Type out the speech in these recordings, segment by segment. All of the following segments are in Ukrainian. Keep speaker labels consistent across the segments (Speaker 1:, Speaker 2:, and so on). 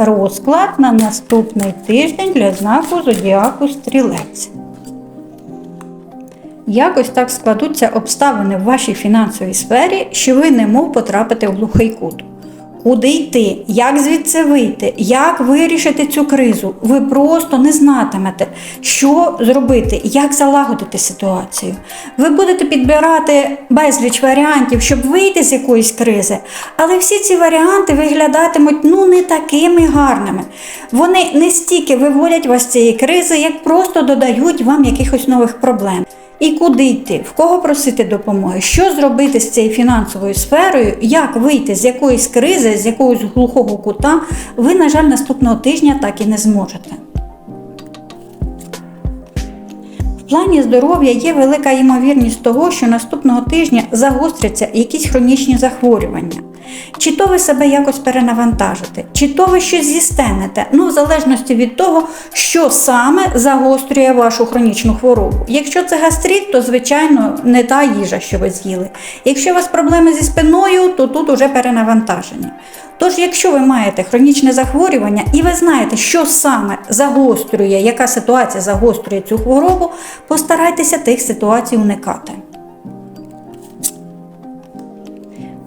Speaker 1: Розклад на наступний тиждень для знаку зодіаку Стрілець. Якось так складуться обставини в вашій фінансовій сфері, що ви немов потрапите в глухий кут. Куди йти, як звідси вийти, як вирішити цю кризу? Ви просто не знатимете, що зробити, як залагодити ситуацію. Ви будете підбирати безліч варіантів, щоб вийти з якоїсь кризи, але всі ці варіанти виглядатимуть ну не такими гарними. Вони не стільки виводять вас з цієї кризи, як просто додають вам якихось нових проблем. І куди йти, в кого просити допомоги, що зробити з цією фінансовою сферою, як вийти з якоїсь кризи, з якогось глухого кута, ви, на жаль, наступного тижня так і не зможете. В плані здоров'я є велика ймовірність того, що наступного тижня загостряться якісь хронічні захворювання. Чи то ви себе якось перенавантажите, чи то ви щось зістенете, ну в залежності від того, що саме загострює вашу хронічну хворобу. Якщо це гастрит, то звичайно не та їжа, що ви з'їли. Якщо у вас проблеми зі спиною, то тут уже перенавантаження. Тож, якщо ви маєте хронічне захворювання і ви знаєте, що саме загострює, яка ситуація загострює цю хворобу, постарайтеся тих ситуацій уникати.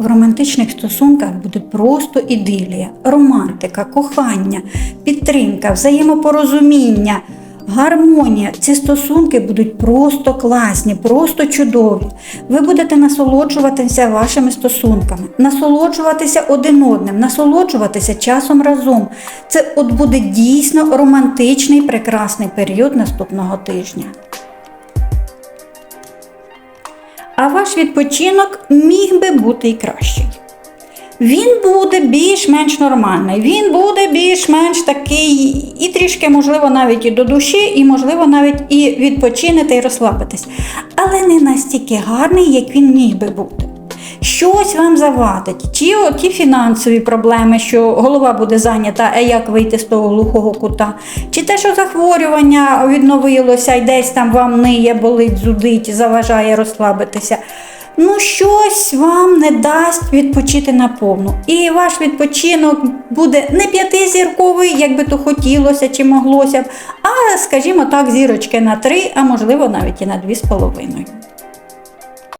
Speaker 1: В романтичних стосунках буде просто ідилія, романтика, кохання, підтримка, взаємопорозуміння, гармонія. Ці стосунки будуть просто класні, просто чудові. Ви будете насолоджуватися вашими стосунками, насолоджуватися один одним, насолоджуватися часом разом. Це от буде дійсно романтичний прекрасний період наступного тижня. Ваш відпочинок міг би бути і кращий. Він буде більш-менш нормальний, він буде більш-менш такий, і трішки, можливо, навіть і до душі, і, можливо, навіть і відпочинити і розслабитись. Але не настільки гарний, як він міг би бути. Щось вам завадить, чи ті фінансові проблеми, що голова буде зайнята, а як вийти з того глухого кута, чи те, що захворювання відновилося і десь там вам ниє, болить, зудить, заважає розслабитися. Ну, щось вам не дасть відпочити наповну. І ваш відпочинок буде не п'ятизірковий, як би то хотілося чи моглося б, а, скажімо так, зірочки на три, а можливо навіть і на дві з половиною.